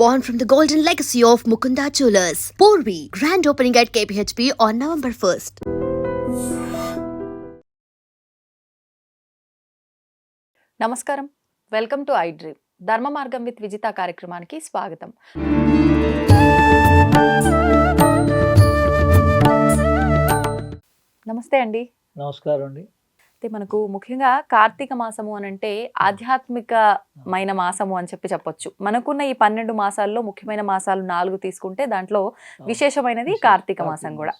born from the golden legacy of Mukunda Jewelers. Porvi, grand opening at KPHP on November 1st. నమస్కారం welcome to I dream ధర్మ మార్గం with Vijitha కార్యక్రమానికి స్వాగతం నమస్తే అండి నమస్కారం అండి అయితే మనకు ముఖ్యంగా కార్తీక మాసము అని అంటే ఆధ్యాత్మికమైన మాసము అని చెప్పి చెప్పొచ్చు. మనకున్న ఈ పన్నెండు మాసాల్లో ముఖ్యమైన మాసాలు నాలుగు తీసుకుంటే దాంట్లో విశేషమైనది కార్తీక మాసం కూడా.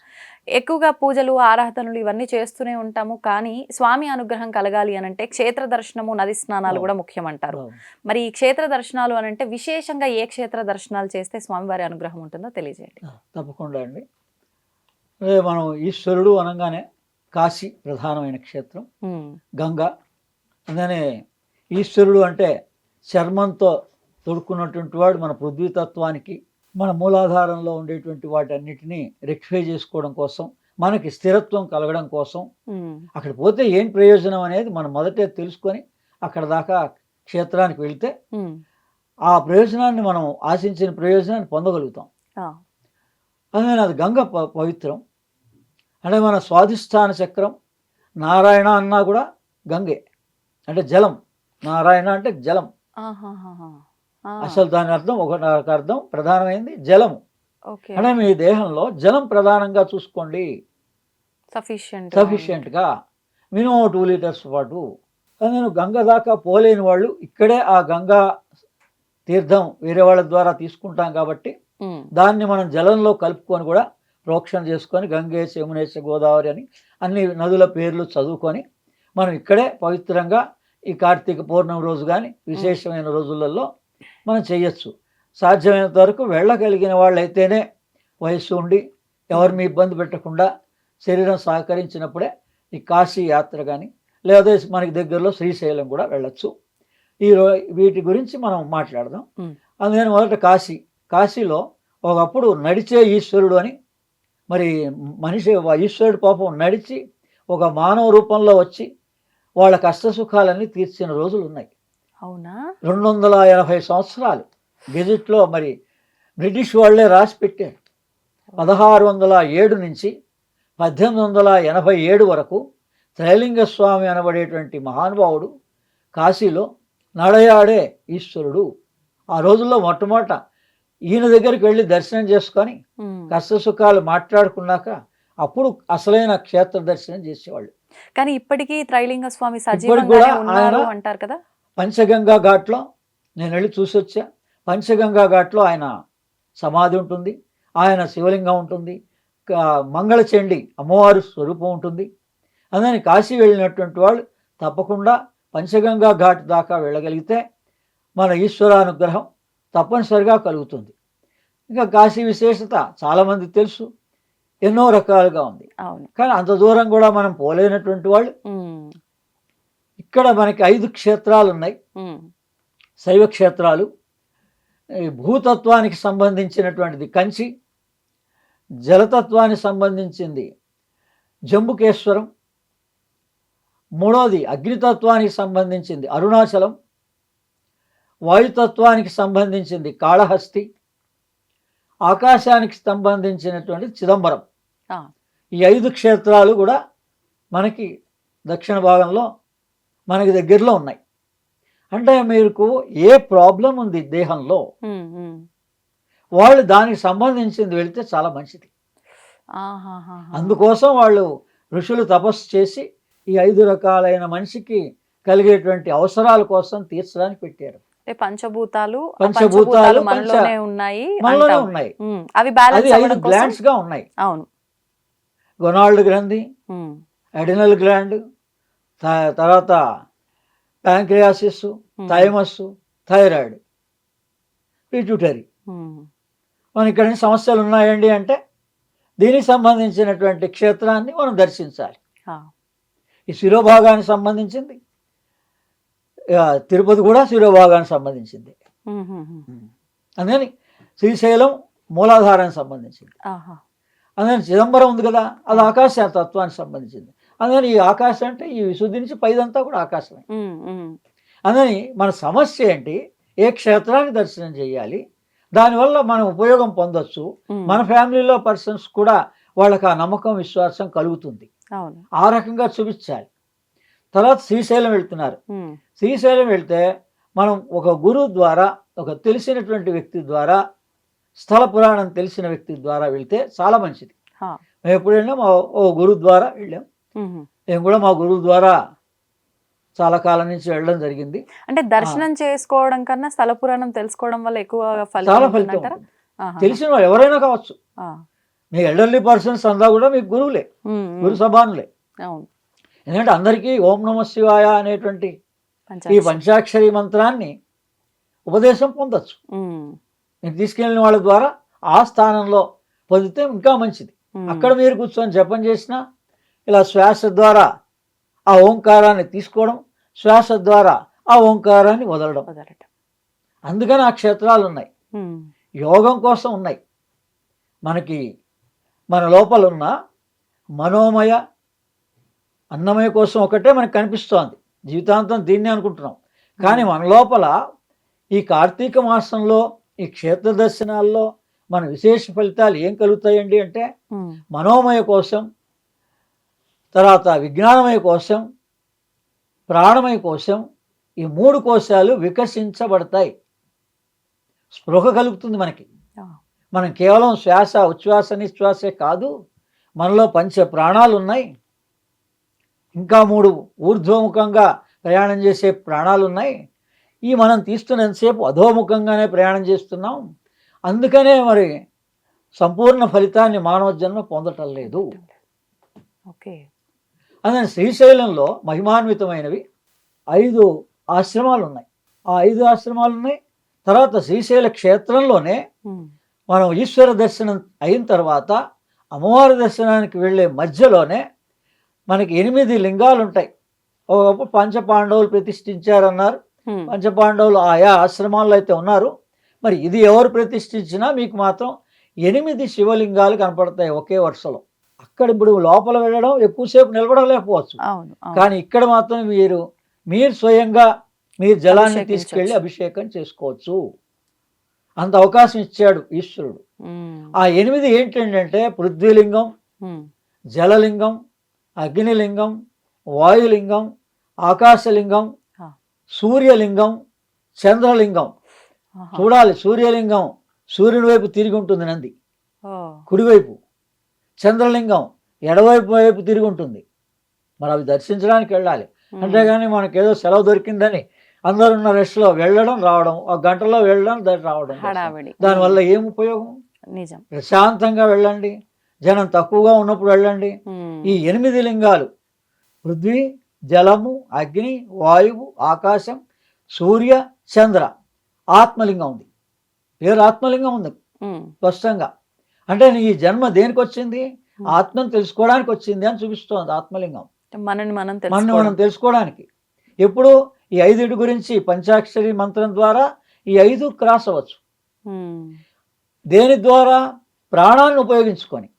ఎక్కువగా పూజలు ఆరాధనలు ఇవన్నీ చేస్తూనే ఉంటాము. కానీ స్వామి అనుగ్రహం కలగాలి అని అంటే క్షేత్ర దర్శనము నది స్నానాలు కూడా ముఖ్యం అంటారు. మరి ఈ క్షేత్ర దర్శనాలు అని అంటే విశేషంగా ఏ క్షేత్ర దర్శనాలు చేస్తే స్వామివారి అనుగ్రహం ఉంటుందో తెలియజేయండి. తప్పకుండా అండి. మనం ఈశ్వరుడు అనగానే కాశీ ప్రధానమైన క్షేత్రం. గంగా. అందుకనే ఈశ్వరుడు అంటే చర్మంతో తొడుక్కున్నటువంటి వాడు మన పృథ్వీతత్వానికి మన మూలాధారంలో ఉండేటువంటి వాటన్నిటినీ రెక్టిఫై చేసుకోవడం కోసం మనకి స్థిరత్వం కలగడం కోసం. అక్కడ పోతే ఏం ప్రయోజనం అనేది మనం మొదటే తెలుసుకొని అక్కడ దాకా క్షేత్రానికి వెళ్తే ఆ ప్రయోజనాన్ని మనం ఆశించిన ప్రయోజనాన్ని పొందగలుగుతాం. అందుకని అది గంగ ప- పవిత్రం. అంటే మన స్వాధిష్టాన చక్రం నారాయణ అన్నా కూడా గంగే. అంటే జలం. నారాయణ అంటే జలం. అసలు దాని అర్థం ఒక అర్థం ప్రధానమైనది జలము. అంటే మీ దేహంలో జలం ప్రధానంగా చూసుకోండి. సఫిషియంట్ సఫిషియెంట్గా మినిమం టూ లీటర్స్ పాటు. నేను గంగ దాకా పోలేని వాళ్ళు ఇక్కడే ఆ గంగా తీర్థం వేరే వాళ్ళ ద్వారా తీసుకుంటాం కాబట్టి దాన్ని మనం జలంలో కలుపుకొని కూడా ప్రోక్షణ చేసుకొని గంగేశ యమునేశ గోదావరి అని అన్ని నదుల పేర్లు చదువుకొని మనం ఇక్కడే పవిత్రంగా ఈ కార్తీక పౌర్ణమి రోజు కానీ విశేషమైన రోజులలో మనం చేయొచ్చు. సాధ్యమైనంత వరకు వెళ్ళగలిగిన వాళ్ళైతేనే వయస్సు ఉండి ఎవరిని ఇబ్బంది పెట్టకుండా శరీరం సహకరించినప్పుడే ఈ కాశీ యాత్ర కానీ లేదా మనకి దగ్గరలో శ్రీశైలం కూడా వెళ్ళొచ్చు. ఈ రో వీటి గురించి మనం మాట్లాడదాం. అందుకని మొదట కాశీ. కాశీలో ఒకప్పుడు నడిచే ఈశ్వరుడు అని మరి మనిషి ఈశ్వరుడు పాపం నడిచి ఒక మానవ రూపంలో వచ్చి వాళ్ళ కష్ట సుఖాలన్నీ తీర్చిన రోజులు ఉన్నాయి. అవునా? రెండు వందల ఎనభై సంవత్సరాలు గెజెట్లో మరి బ్రిటిష్ వాళ్ళే రాసి పెట్టారు. పదహారు వందల ఏడు నుంచి పద్దెనిమిది వందల ఎనభై ఏడు వరకు త్రైలింగ స్వామి అనబడేటువంటి మహానుభావుడు కాశీలో నడయాడే ఈశ్వరుడు. ఆ రోజుల్లో మొట్టమొదట ఈయన దగ్గరికి వెళ్ళి దర్శనం చేసుకొని. కష్ట సుఖాలు మాట్లాడుకున్నాక అప్పుడు అసలైన క్షేత్ర దర్శనం చేసేవాళ్ళు. కానీ ఇప్పటికీ త్రైలింగ స్వామి అంటారు కదా? పంచగంగా ఘాట్లో నేను వెళ్ళి చూసి వచ్చా పంచగంగా ఘాట్లో ఆయన సమాధి ఉంటుంది ఆయన శివలింగం ఉంటుంది మంగళచండి అమ్మవారు స్వరూపం ఉంటుంది. అందుకని కాశీ వెళ్ళినటువంటి వాళ్ళు తప్పకుండా పంచగంగా ఘాట్ దాకా వెళ్ళగలిగితే మన ఈశ్వరానుగ్రహం తప్పనిసరిగా కలుగుతుంది. ఇంకా కాశీ విశేషత చాలామంది తెలుసు. ఎన్నో రకాలుగా ఉంది. కానీ అంత దూరం కూడా మనం పోలేనటువంటి వాళ్ళు. ఇక్కడ మనకి ఐదు క్షేత్రాలు ఉన్నాయి శైవ క్షేత్రాలు భూతత్వానికి సంబంధించినటువంటిది కంచి జలతత్వానికి సంబంధించింది జంబుకేశ్వరం మూడోది అగ్నితత్వానికి సంబంధించింది అరుణాచలం వాయుతత్వానికి సంబంధించింది కాళహస్తి ఆకాశానికి సంబంధించినటువంటి చిదంబరం. ఈ ఐదు క్షేత్రాలు కూడా మనకి దక్షిణ భాగంలో మనకి దగ్గరలో ఉన్నాయి అంటే మీకు ఏ ప్రాబ్లం ఉంది దేహంలో. వాళ్ళు దానికి సంబంధించింది వెళితే చాలా మంచిది. అందుకోసం వాళ్ళు ఋషులు తపస్సు చేసి ఈ ఐదు రకాలైన మనిషికి కలిగేటువంటి అవసరాల కోసం తీర్చడానికి పెట్టారు పంచభూతాలు పంచభూతాలు, పంచభూతాలు పంచ- మనలోనే ఉన్నాయి మనలోనే. ఉన్నాయి. అవి బ్యాలెన్స్ ఐదు గ్లాండ్స్గా ఉన్నాయి. అవును. గొనాల్డ్ గ్రంథి అడినల్ గ్లాండ్ తర్వాత ప్యాంక్రియాసిస్ థైమస్ థైరాయిడ్. పిట్యూటరీ మన ఇక్కడ సమస్యలు ఉన్నాయండి అంటే దీనికి సంబంధించినటువంటి క్షేత్రాన్ని మనం దర్శించాలి. ఈ శిరోభాగానికి సంబంధించింది. తిరుపతి కూడా శిరోభాగానికి సంబంధించింది. అందుకని శ్రీశైలం మూలాధారానికి సంబంధించింది. అందుకని చిదంబరం ఉంది కదా అది ఆకాశ తత్వానికి సంబంధించింది. అందుకని ఈ ఆకాశం అంటే ఈ విశుద్ధి నుంచి పైదంతా కూడా ఆకాశమే. అందుకని మన సమస్య ఏంటి ఏ క్షేత్రాన్ని దర్శనం చేయాలి దానివల్ల మనం ఉపయోగం పొందొచ్చు మన ఫ్యామిలీలో పర్సన్స్ కూడా వాళ్ళకి ఆ నమ్మకం విశ్వాసం కలుగుతుంది. ఆ రకంగా చూపించాలి. తర్వాత శ్రీశైలం వెళ్తున్నారు. శ్రీశైలం వెళ్తే మనం ఒక గురువు ద్వారా ఒక తెలిసినటువంటి వ్యక్తి ద్వారా స్థల పురాణం తెలిసిన వ్యక్తి ద్వారా వెళ్తే చాలా మంచిది. మేము ఎప్పుడు వెళ్ళాం ఓ- ఓ గురువు ద్వారా వెళ్ళాం. మేము. కూడా మా గురువు ద్వారా చాలా కాలం నుంచి వెళ్ళడం జరిగింది. అంటే దర్శనం చేసుకోవడం కన్నా స్థల పురాణం తెలుసుకోవడం వల్ల ఎక్కువ చాలా ఫలితం. తెలిసిన వాళ్ళు ఎవరైనా కావచ్చు. మీ ఎల్డర్లీ పర్సన్స్ అంతా కూడా మీకు గురువులే. గురు సభానులే. అవును. ఎందుకంటే అందరికీ ఓం నమ శివాయ అనేటువంటి ఈ పంచాక్షరి. మంత్రాన్ని ఉపదేశం పొందొచ్చు. మీరు తీసుకెళ్ళిన వాళ్ళ ద్వారా ఆ స్థానంలో పొందితే ఇంకా మంచిది. అక్కడ మీరు కూర్చొని జపం చేసినా ఇలా శ్వాస ద్వారా ఆ ఓంకారాన్ని తీసుకోవడం శ్వాస ద్వారా ఆ ఓంకారాన్ని వదలడం. అందుకని ఆ క్షేత్రాలు ఉన్నాయి. యోగం కోసం ఉన్నాయి. మనకి మన లోపల ఉన్న మనోమయ అన్నమయ కోసం ఒకటే మనకు కనిపిస్తోంది. జీవితాంతం దీన్నే అనుకుంటున్నాం. కానీ మన లోపల ఈ కార్తీక మాసంలో ఈ క్షేత్ర దర్శనాల్లో మన విశేష ఫలితాలు ఏం కలుగుతాయండి అంటే మనోమయ కోసం తర్వాత విజ్ఞానమయ కోసం ప్రాణమయ కోసం ఈ మూడు కోశాలు వికసించబడతాయి. స్పృహ కలుగుతుంది మనకి. మనం కేవలం శ్వాస ఉచ్ఛ్వాస నిశ్వాసే కాదు మనలో పంచ ప్రాణాలు ఉన్నాయి ఇంకా మూడు ఊర్ధ్వముఖంగా ప్రయాణం చేసే ప్రాణాలు ఉన్నాయి ఈ మనం తీస్తున్నంతసేపు అధోముఖంగానే ప్రయాణం చేస్తున్నాం. అందుకనే మరి సంపూర్ణ ఫలితాన్ని మానవ జన్మ పొందటం లేదు. ఓకే. అందుకని శ్రీశైలంలో మహిమాన్వితమైనవి ఐదు ఆశ్రమాలు ఉన్నాయి ఆ ఐదు ఆశ్రమాలు ఉన్నాయి తర్వాత శ్రీశైల క్షేత్రంలోనే మనం ఈశ్వర దర్శనం అయిన తర్వాత అమ్మవారి దర్శనానికి వెళ్ళే మధ్యలోనే మనకి ఎనిమిది లింగాలు ఉంటాయి ఒకప్పుడు పంచపాండవులు ప్రతిష్ఠించారన్నారు. పంచపాండవులు ఆయా ఆశ్రమాల్లో అయితే ఉన్నారు. మరి ఇది ఎవరు ప్రతిష్ఠించినా మీకు మాత్రం ఎనిమిది శివలింగాలు కనపడతాయి ఒకే వరుసలో. అక్కడ ఇప్పుడు లోపల వెళ్ళడం ఎక్కువసేపు నిలబడలేకపోవచ్చు. కానీ ఇక్కడ మాత్రం మీరు మీరు స్వయంగా మీరు జలాన్ని. తీసుకెళ్ళి అభిషేకం చేసుకోవచ్చు. అంత అవకాశం ఇచ్చాడు ఈశ్వరుడు. ఆ ఎనిమిది ఏంటంటే పృథ్వీలింగం జలలింగం అగ్నిలింగం వాయులింగం ఆకాశలింగం. సూర్యలింగం చంద్రలింగం. చూడాలి సూర్యలింగం సూర్యుని వైపు తిరిగి ఉంటుంది నంది. కుడివైపు. చంద్రలింగం ఎడవైపు వైపు తిరిగి ఉంటుంది. మరి అవి దర్శించడానికి వెళ్ళాలి. అంతేగాని మనకేదో సెలవు దొరికిందని అందరున్న రెస్ట్లో వెళ్ళడం రావడం ఒక గంటలో వెళ్ళడం దాన్ని రావడం దానివల్ల ఏం ఉపయోగం? నిజం. ప్రశాంతంగా వెళ్ళండి. జనం తక్కువగా ఉన్నప్పుడు వెళ్ళండి. ఈ ఎనిమిది లింగాలు. పృథ్వీ జలము అగ్ని వాయువు ఆకాశం సూర్య చంద్ర. ఆత్మలింగం ఉంది. పేరు ఆత్మలింగం ఉంది. స్పష్టంగా. అంటే నీ ఈ జన్మ దేనికి వచ్చింది ఆత్మను తెలుసుకోవడానికి వచ్చింది అని చూపిస్తోంది ఆత్మలింగం. మనని మనం మనం మనం తెలుసుకోవడం తెలుసుకోవడానికి. ఎప్పుడు ఈ ఐదుటి గురించి పంచాక్షరి మంత్రం ద్వారా ఈ ఐదు క్రాస్ అవ్వచ్చు. దేని ద్వారా? ప్రాణాన్ని ఉపయోగించుకొని.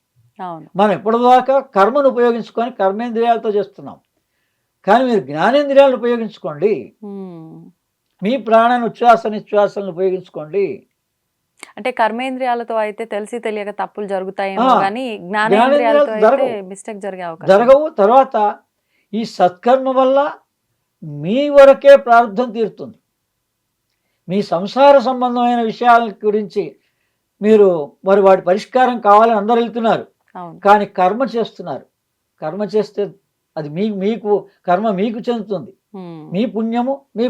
మనం ఎప్పటిదాకా కర్మను ఉపయోగించుకొని కర్మేంద్రియాలతో చేస్తున్నాం. కానీ మీరు జ్ఞానేంద్రియాలను ఉపయోగించుకోండి. మీ ప్రాణాన్ని ఉచ్ఛ్వాస నిశ్వాసాలను ఉపయోగించుకోండి. అంటే కర్మేంద్రియాలతో అయితే తెలిసి తెలియక తప్పులు జరుగుతాయేమో ఆ, కానీ జ్ఞానేంద్రియాలతో అయితే. మిస్టేక్ జరిగే అవకాశం జరగవు. తర్వాత ఈ సత్కర్మ వల్ల మీ వరకే ప్రార్థన తీరుతుంది. మీ సంసార సంబంధమైన విషయాల గురించి మీరు మరి వాటి పరిష్కారం కావాలని అందరు వెళ్తున్నారు. కానీ కర్మ చేస్తున్నారు. కర్మ చేస్తే అది మీ మీకు కర్మ మీకు చెందుతుంది. మీ పుణ్యము మీ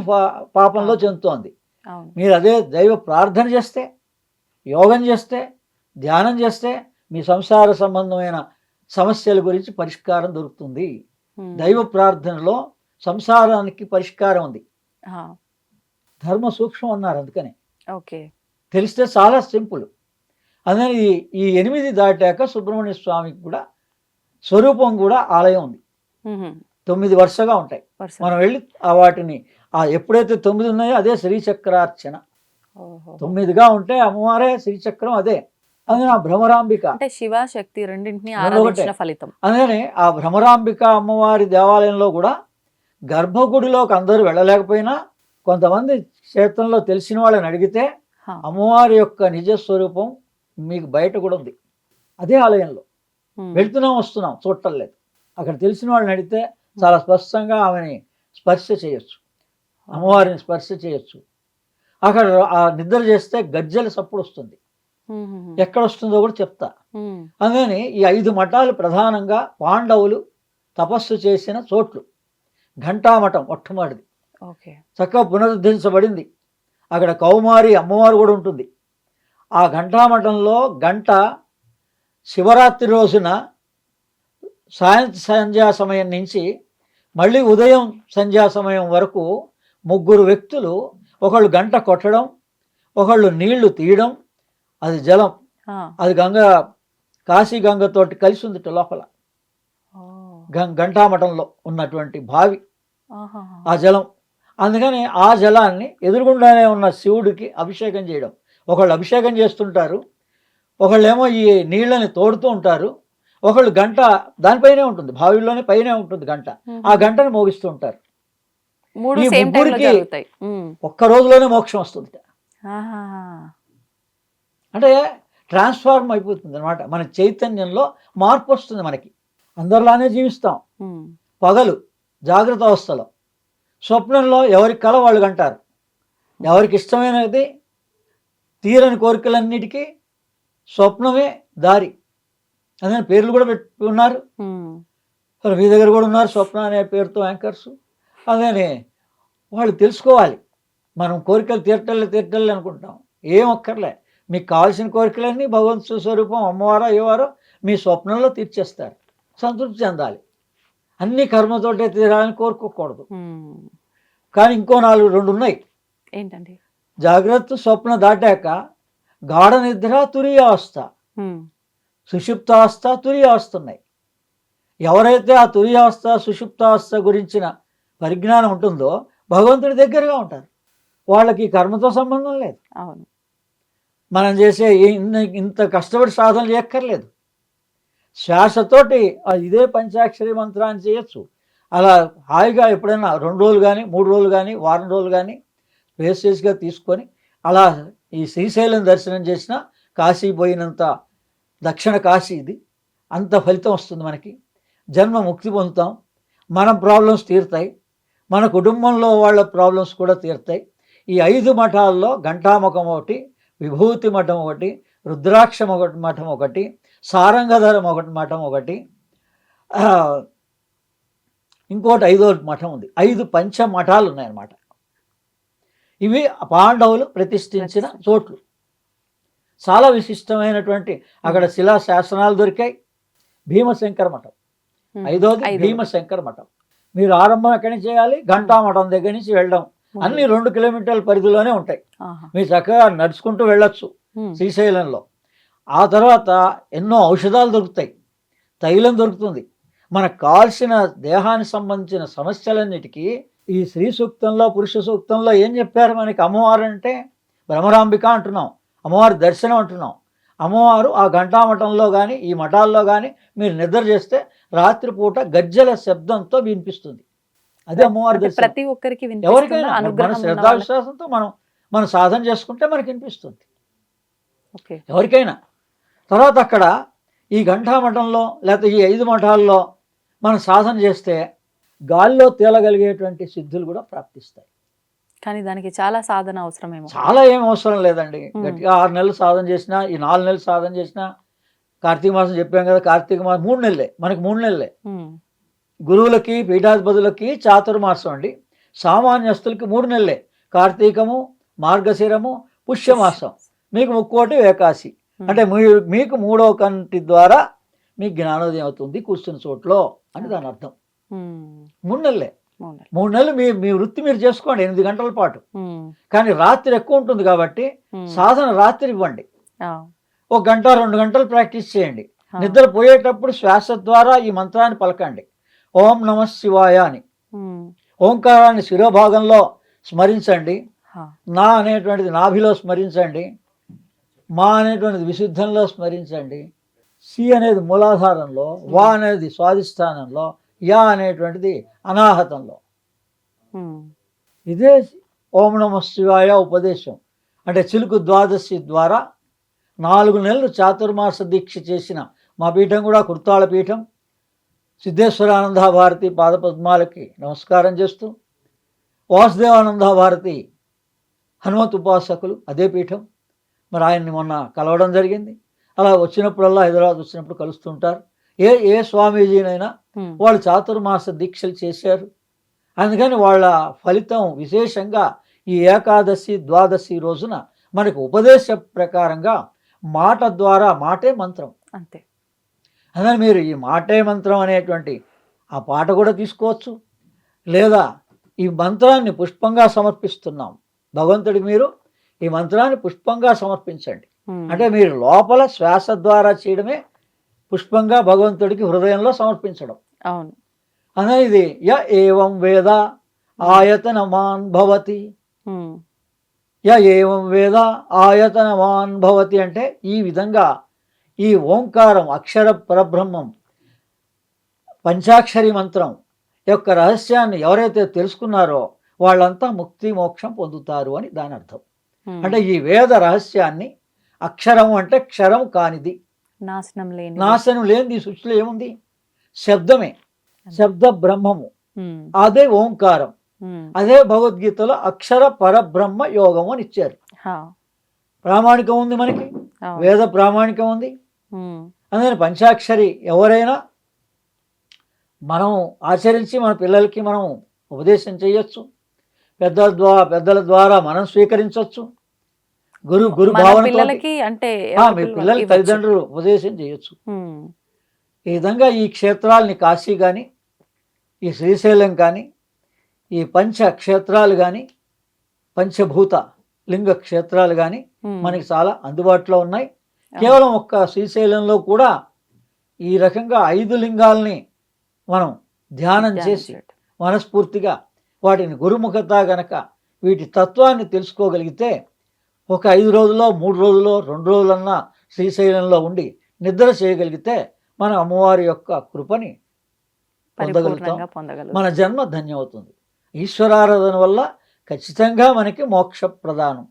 పాపంలో చెందుతోంది. మీరు అదే దైవ ప్రార్థన చేస్తే యోగం చేస్తే ధ్యానం చేస్తే మీ సంసార సంబంధమైన సమస్యల గురించి పరిష్కారం దొరుకుతుంది. దైవ ప్రార్థనలో సంసారానికి పరిష్కారం ఉంది. ధర్మ సూక్ష్మం అన్నారు అందుకని. ఓకే. తెలిస్తే చాలా సింపుల్. అందుకని ఈ ఈ ఎనిమిది దాటాక సుబ్రహ్మణ్య స్వామికి కూడా స్వరూపం కూడా ఆలయం ఉంది తొమ్మిది వరుసగా ఉంటాయి. మనం వెళ్ళి ఆ వాటిని ఆ ఎప్పుడైతే తొమ్మిది ఉన్నాయో అదే శ్రీచక్రార్చన. తొమ్మిదిగా ఉంటే అమ్మవారే శ్రీచక్రం అదే అందుకని ఆ భ్రమరాంబిక అంటే శివ శక్తి రెండింటిని. ఆరాధించిన ఫలితం అందుకని ఆ భ్రమరాంబిక అమ్మవారి దేవాలయంలో కూడా గర్భగుడిలోకి అందరూ వెళ్ళలేకపోయినా కొంతమంది క్షేత్రంలో తెలిసిన వాళ్ళని అడిగితే. అమ్మవారి యొక్క నిజ స్వరూపం మీకు బయట కూడా ఉంది. అదే ఆలయంలో. వెళ్తున్నాం వస్తున్నాం చూడటం అక్కడ తెలిసిన వాళ్ళని అడిగితే చాలా స్పష్టంగా ఆమెని స్పర్శ చేయొచ్చు. అమ్మవారిని స్పర్శ చేయొచ్చు. అక్కడ ఆ నిద్ర చేస్తే గజ్జల సప్పుడు వస్తుంది. ఎక్కడ వస్తుందో కూడా చెప్తా. అందుకని ఈ ఐదు మఠాలు ప్రధానంగా పాండవులు తపస్సు చేసిన చోట్లు. ఘంటామఠం మొట్టమొదటిది. చక్కగా పునరుద్ధరించబడింది. అక్కడ కౌమారి అమ్మవారు కూడా ఉంటుంది. ఆ ఘంటామఠంలో గంట శివరాత్రి రోజున సాయంత్ర సంధ్యా సమయం నుంచి మళ్ళీ ఉదయం సంధ్యా సమయం వరకు ముగ్గురు వ్యక్తులు ఒకళ్ళు గంట కొట్టడం ఒకళ్ళు నీళ్ళు తీయడం అది జలం. అది గంగ కాశీ గంగతోటి కలిసి ఉంది లోపల. ఘంటామఠంలో ఉన్నటువంటి బావి. ఆ జలం. అందుకని ఆ జలాన్ని ఎదురుగుండానే ఉన్న శివుడికి అభిషేకం చేయడం. ఒకళ్ళు అభిషేకం చేస్తుంటారు ఒకళ్ళేమో ఈ నీళ్ళని తోడుతూ ఉంటారు ఒకళ్ళు గంట దానిపైనే ఉంటుంది బావిలోనే పైనే ఉంటుంది గంట. ఆ గంటను మోగిస్తూ ఉంటారు. ఈ ముగ్గురికి-. ఒక్క రోజులోనే మోక్షం వస్తుంది. అంటే ట్రాన్స్ఫార్మ్ అయిపోతుంది అనమాట మన చైతన్యంలో మార్పు వస్తుంది మనకి. అందరిలానే జీవిస్తాం. పగలు జాగ్రత్త అవస్థలో. స్వప్నంలో ఎవరి కల వాళ్ళు కంటారు. ఎవరికి ఇష్టమైనది తీరని కోరికలన్నిటికీ స్వప్నమే దారి. అదే పేర్లు కూడా పెట్టుకున్నారు. మరి మీ దగ్గర కూడా ఉన్నారు స్వప్న అనే పేరుతో యాంకర్స్. అదేనే వాళ్ళు తెలుసుకోవాలి. మనం కోరికలు తీర్టలే తీర్టలే అనుకుంటాం. ఏం ఒక్కర్లే. మీకు కావాల్సిన కోరికలన్నీ భగవంతు స్వరూపం అమ్మవారో ఏవారో మీ స్వప్నంలో తీర్చేస్తారు. సంతృప్తి చెందాలి. అన్ని కర్మతోటే తీరాలని కోరుకోకూడదు. కానీ ఇంకో నాలుగు రెండు ఉన్నాయి. ఏంటండి? జాగ్రత్త స్వప్న దాటాక గాఢ నిద్ర తురియావస్థ. సుషుప్తావస్థ తురియావస్థ ఉన్నాయి ఎవరైతే ఆ తురియావస్థ సుషుప్తావస్థ గురించిన పరిజ్ఞానం ఉంటుందో భగవంతుడి దగ్గరగా ఉంటారు. వాళ్ళకి కర్మతో సంబంధం లేదు. అవును. మనం చేసే ఇంత కష్టపడి సాధన చేయక్కర్లేదు. శ్వాసతోటి ఇదే పంచాక్షరి మంత్రాన్ని చేయొచ్చు. అలా హాయిగా ఎప్పుడైనా రెండు రోజులు కానీ మూడు రోజులు కానీ వారం రోజులు కానీ వేసేస్గా తీసుకొని అలా ఈ శ్రీశైలం దర్శనం చేసిన కాశీ పోయినంత దక్షిణ కాశీ ఇది. అంత ఫలితం వస్తుంది మనకి. జన్మ ముక్తి పొందుతాం. మన ప్రాబ్లమ్స్ తీరుతాయి. మన కుటుంబంలో వాళ్ళ ప్రాబ్లమ్స్ కూడా తీరుతాయి. ఈ ఐదు మఠాల్లో ఘంటాముఖం ఒకటి విభూతి మఠం ఒకటి రుద్రాక్షం ఒకటి మఠం ఒకటి సారంగధరం ఒకటి మఠం ఒకటి. ఇంకోటి ఐదో మఠం ఉంది. ఐదు పంచ మఠాలు ఉన్నాయన్నమాట. ఇవి పాండవులు ప్రతిష్ఠించిన చోట్లు. చాలా విశిష్టమైనటువంటి అక్కడ శిలా శాసనాలు దొరికాయి. భీమశంకర మఠం. ఐదోది. భీమశంకర మఠం. మీరు ఆరంభం ఎక్కడి నుంచి చేయాలి? ఘంటా మఠం దగ్గర నుంచి వెళ్ళడం. అన్ని రెండు కిలోమీటర్ల పరిధిలోనే ఉంటాయి. మీరు చక్కగా నడుచుకుంటూ వెళ్ళొచ్చు. శ్రీశైలంలో. ఆ తర్వాత ఎన్నో ఔషధాలు దొరుకుతాయి. తైలం దొరుకుతుంది. మనకు కావాల్సిన దేహానికి సంబంధించిన సమస్యలన్నిటికీ ఈ స్త్రీ సూక్తంలో పురుష సూక్తంలో ఏం చెప్పారు మనకి? అమ్మవారు అంటే భ్రమరాంబిక అంటున్నాం. అమ్మవారి దర్శనం అంటున్నాం. అమ్మవారు ఆ ఘంటామఠంలో కానీ ఈ మఠాల్లో కానీ మీరు నిద్ర చేస్తే రాత్రిపూట గజ్జల శబ్దంతో వినిపిస్తుంది. అదే అమ్మవారి దర్శనం. ప్రతి ఒక్కరికి? ఎవరికైనా మన శ్రద్ధా? విశ్వాసంతో మనం మనం సాధన చేసుకుంటే మనకి వినిపిస్తుంది. ఎవరికైనా. తర్వాత అక్కడ ఈ ఘంటామఠంలో లేకపోతే ఈ ఐదు మఠాల్లో మనం సాధన చేస్తే గాల్లో తేలగలిగేటువంటి సిద్ధులు కూడా ప్రాప్తిస్తాయి కానీ దానికి చాలా సాధన అవసరమేమో చాలా ఏం అవసరం లేదండి. గట్టిగా ఆరు నెలలు సాధన చేసినా ఈ నాలుగు నెలలు సాధన చేసినా కార్తీక మాసం చెప్పాం కదా కార్తీక మాసం మూడు నెలలే మనకి మూడు నెలలే. గురువులకి పీఠాధిపతులకి చాతుర్మాసం అండి సామాన్యస్తులకి మూడు నెలలే కార్తీకము మార్గశిరము పుష్యమాసం మీకు ముక్కోటి ఏకాశి. అంటే మీ- మీకు మూడో కంటి ద్వారా మీకు జ్ఞానోదయం అవుతుంది కూర్చున్న చోట్లో అని దాని అర్థం. మూడు నెలలే. మూడు నెలలు మీ మీ వృత్తి మీరు చేసుకోండి ఎనిమిది గంటల పాటు. కానీ రాత్రి ఎక్కువ ఉంటుంది కాబట్టి. సాధన రాత్రి ఇవ్వండి. ఒక గంట రెండు గంటలు ప్రాక్టీస్ చేయండి. నిద్ర పోయేటప్పుడు శ్వాస ద్వారా ఈ మంత్రాన్ని పలకండి ఓం నమ శివాయ అని. ఓంకారాన్ని శిరోభాగంలో స్మరించండి. నా అనేటువంటిది నాభిలో స్మరించండి మా అనేటువంటిది విశుద్ధంలో స్మరించండి సి అనేది మూలాధారంలో వా అనేది స్వాధిష్టానంలో యా అనేటువంటిది అనాహతంలో. ఇదే ఓం నమ శివాయ ఉపదేశం. అంటే చిలుకు ద్వాదశి ద్వారా నాలుగు నెలలు చాతుర్మాస దీక్ష చేసిన మా పీఠం కూడా కుర్తాళ పీఠం. సిద్ధేశ్వరానంద భారతి పాదపద్మాలకి నమస్కారం చేస్తూ వాసుదేవానంద భారతి హనుమత్ ఉపాసకులు అదే పీఠం. మరి ఆయన్ని మొన్న కలవడం జరిగింది. అలా వచ్చినప్పుడల్లా హైదరాబాద్ వచ్చినప్పుడు కలుస్తుంటారు. ఏ ఏ స్వామీజీనైనా వాళ్ళు చాతుర్మాస దీక్షలు చేశారు. అందుకని వాళ్ళ ఫలితం విశేషంగా ఈ ఏకాదశి ద్వాదశి రోజున మనకు ఉపదేశ ప్రకారంగా మాట ద్వారా మాటే మంత్రం. అంతే. అందుకని మీరు ఈ మాటే మంత్రం అనేటువంటి ఆ పాట కూడా తీసుకోవచ్చు. లేదా ఈ మంత్రాన్ని పుష్పంగా సమర్పిస్తున్నాం. భగవంతుడికి మీరు ఈ మంత్రాన్ని పుష్పంగా సమర్పించండి. అంటే మీరు లోపల శ్వాస ద్వారా చేయడమే పుష్పంగా భగవంతుడికి హృదయంలో సమర్పించడం. అవును. అనే ఇది య ఏవం వేద ఆయతనమాన్ భవతి. య ఏవం వేద ఆయతనమాన్ భవతి అంటే ఈ విధంగా ఈ ఓంకారం అక్షర పరబ్రహ్మం పంచాక్షరి మంత్రం యొక్క రహస్యాన్ని ఎవరైతే తెలుసుకున్నారో వాళ్ళంతా ముక్తి మోక్షం పొందుతారు అని దాని అర్థం. అంటే ఈ వేద రహస్యాన్ని అక్షరం అంటే క్షరం కానిది. నాశనం లేని నాశనం లేనిది ఈ సృష్టిలో ఏముంది? శబ్దమే. శబ్ద బ్రహ్మము. అదే ఓంకారం. అదే భగవద్గీతలో అక్షర పరబ్రహ్మ యోగం అని ఇచ్చారు. ప్రామాణికం ఉంది మనకి. వేద ప్రామాణికం ఉంది? అందుకని పంచాక్షరి ఎవరైనా మనం ఆచరించి మన పిల్లలకి మనం ఉపదేశం చేయొచ్చు. పెద్దల ద్వారా పెద్దల ద్వారా మనం స్వీకరించవచ్చు గురు గురు భావన పిల్లలకి అంటే మీ పిల్లలకి. తల్లిదండ్రులు ఉపదేశం చేయొచ్చు. ఈ విధంగా ఈ క్షేత్రాలని కాశీ కానీ ఈ శ్రీశైలం కానీ ఈ పంచ క్షేత్రాలు కానీ పంచభూత లింగ క్షేత్రాలు కానీ మనకి చాలా అందుబాటులో ఉన్నాయి. కేవలం ఒక్క శ్రీశైలంలో కూడా ఈ రకంగా ఐదు లింగాల్ని మనం ధ్యానం చేసి. మనస్ఫూర్తిగా వాటిని గురుముఖత గనక వీటి తత్వాన్ని తెలుసుకోగలిగితే ఒక ఐదు రోజుల్లో మూడు రోజుల్లో రెండు రోజులన్నా శ్రీశైలంలో ఉండి నిద్ర చేయగలిగితే మన అమ్మవారి యొక్క కృపని పొందగలుగుతాం. మన జన్మ ధన్యమవుతుంది. ఈశ్వరారాధన వల్ల ఖచ్చితంగా మనకి మోక్ష ప్రదానం.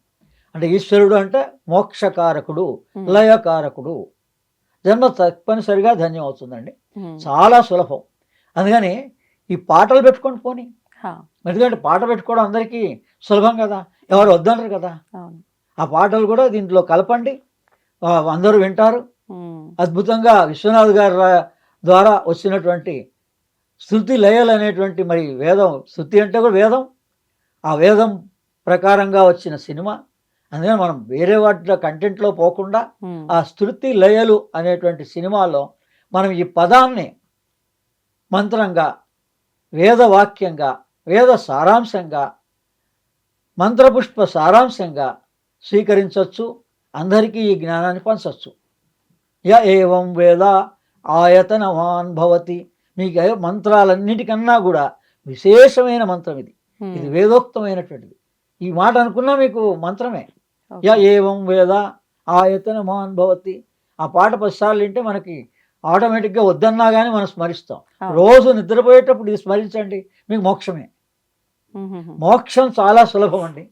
అంటే ఈశ్వరుడు అంటే మోక్షకారకుడు లయకారకుడు. జన్మ తప్పనిసరిగా ధన్యం అవుతుందండి చాలా సులభం. అందుకని ఈ పాటలు పెట్టుకొని పోని. ఎందుకంటే పాట పెట్టుకోవడం అందరికీ సులభం కదా. ఎవరు వద్దనరు కదా. ఆ పాటలు కూడా దీంట్లో కలపండి. అందరూ వింటారు. అద్భుతంగా విశ్వనాథ్ గారి ద్వారా వచ్చినటువంటి శృతి లయలు అనేటువంటి మరి వేదం శృతి అంటే కూడా వేదం. ఆ వేదం ప్రకారంగా వచ్చిన సినిమా. అందుకని మనం వేరే వాటిలో కంటెంట్లో పోకుండా ఆ శృతి లయలు అనేటువంటి సినిమాలో మనం ఈ పదాన్ని మంత్రంగా వేదవాక్యంగా వేద సారాంశంగా మంత్రపుష్ప సారాంశంగా స్వీకరించవచ్చు అందరికీ ఈ జ్ఞానాన్ని పంచవచ్చు. య ఏవం వేద ఆయతనవాన్ భవతి. మీకు మంత్రాలన్నిటికన్నా కూడా విశేషమైన మంత్రం ఇది. ఇది వేదోక్తమైనటువంటిది. ఈ మాట అనుకున్నా మీకు మంత్రమే. య ఏవం వేద ఆయతనమాన్ భవతి. ఆ పాట పదిసార్లు వింటే మనకి ఆటోమేటిక్గా వద్దన్నా కానీ మనం స్మరిస్తాం. రోజు నిద్రపోయేటప్పుడు ఇది స్మరించండి మీకు మోక్షమే. మోక్షం చాలా సులభం అండి.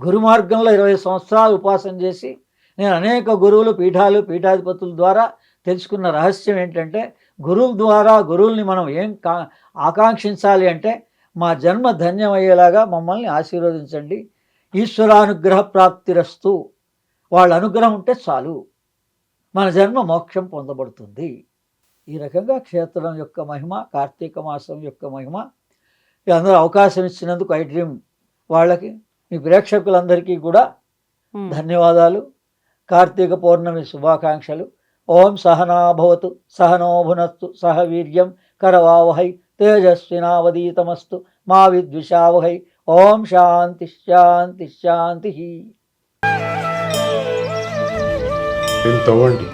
గురు మార్గంలో ఇరవై సంవత్సరాలు ఉపాసన చేసి నేను అనేక గురువులు పీఠాలు పీఠాధిపతుల ద్వారా తెలుసుకున్న రహస్యం ఏంటంటే గురువుల ద్వారా గురువుల్ని మనం ఏం కా ఆకాంక్షించాలి అంటే మా జన్మ ధన్యమయ్యేలాగా మమ్మల్ని ఆశీర్వదించండి. ఈశ్వరానుగ్రహ ప్రాప్తిరస్తు. వాళ్ళ అనుగ్రహం ఉంటే చాలు. మన జన్మ మోక్షం పొందబడుతుంది. ఈ రకంగా క్షేత్రం యొక్క మహిమ కార్తీక మాసం యొక్క మహిమ అందరూ అవకాశం ఇచ్చినందుకు ఐ డ్రీమ్ వాళ్ళకి. మీ ప్రేక్షకులందరికీ కూడా. ధన్యవాదాలు. కార్తీక పౌర్ణమి శుభాకాంక్షలు. ఓం సహనాభవతు సహనో భునస్తు సహ వీర్యం కరవావహై తేజస్వినావదీతమస్తు మా విద్విషావహై. ఓం శాంతి శాంతి శాంతి. దీన్ని